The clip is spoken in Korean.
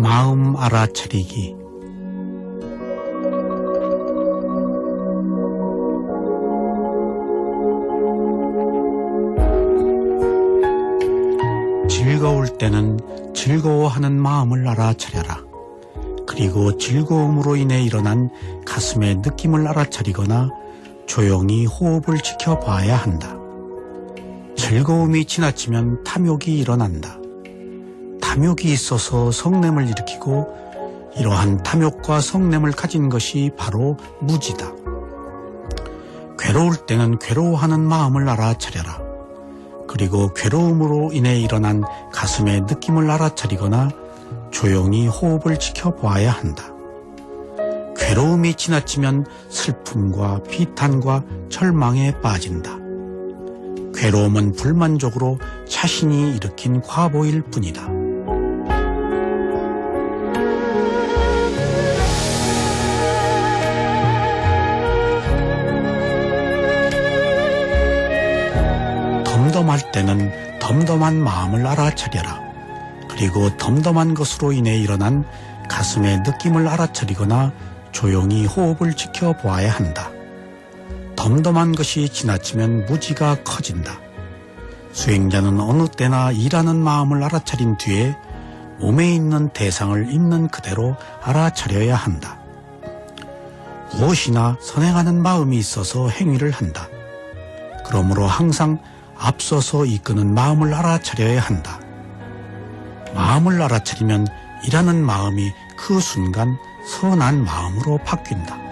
마음 알아차리기 즐거울 때는 즐거워하는 마음을 알아차려라. 그리고 즐거움으로 인해 일어난 가슴의 느낌을 알아차리거나 조용히 호흡을 지켜봐야 한다. 즐거움이 지나치면 탐욕이 일어난다. 탐욕이 있어서 성냄을 일으키고 이러한 탐욕과 성냄을 가진 것이 바로 무지다. 괴로울 때는 괴로워하는 마음을 알아차려라. 그리고 괴로움으로 인해 일어난 가슴의 느낌을 알아차리거나 조용히 호흡을 지켜보아야 한다. 괴로움이 지나치면 슬픔과 비탄과 절망에 빠진다. 괴로움은 불만족으로 자신이 일으킨 과보일 뿐이다. 덤덤할 때는 덤덤한 마음을 알아차려라. 그리고 덤덤한 것으로 인해 일어난 가슴의 느낌을 알아차리거나 조용히 호흡을 지켜보아야 한다. 덤덤한 것이 지나치면 무지가 커진다. 수행자는 어느 때나 일하는 마음을 알아차린 뒤에 몸에 있는 대상을 있는 그대로 알아차려야 한다. 무엇이나 선행하는 마음이 있어서 행위를 한다. 그러므로 항상 앞서서 이끄는 마음을 알아차려야 한다. 마음을 알아차리면 일하는 마음이 그 순간 선한 마음으로 바뀐다.